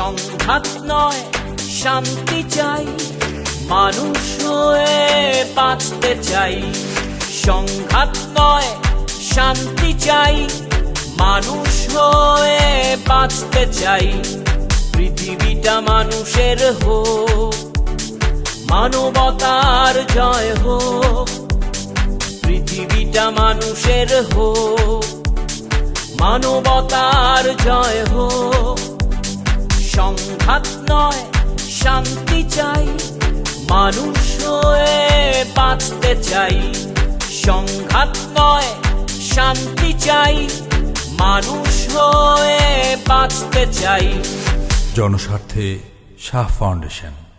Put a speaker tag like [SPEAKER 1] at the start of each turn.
[SPEAKER 1] সংঘাত নয়, শান্তি চাই। মানুষ হয়ে বাঁচতে চাই। সংঘাত নয়, শান্তি চাই। মানুষ হয়ে বাঁচতে চাই। পৃথিবীটা মানুষের হোক, মানবতার জয় হোক। পৃথিবীটা মানুষের হোক, মানবতার জয় হোক। সংঘাত নয়, শান্তি চাই। মানুষ হয়ে বাঁচতে চাই। সংঘাত নয়, শান্তি চাই। মানুষ হয়ে বাঁচতে চাই।
[SPEAKER 2] জনস্বার্থে শাহ ফাউন্ডেশন।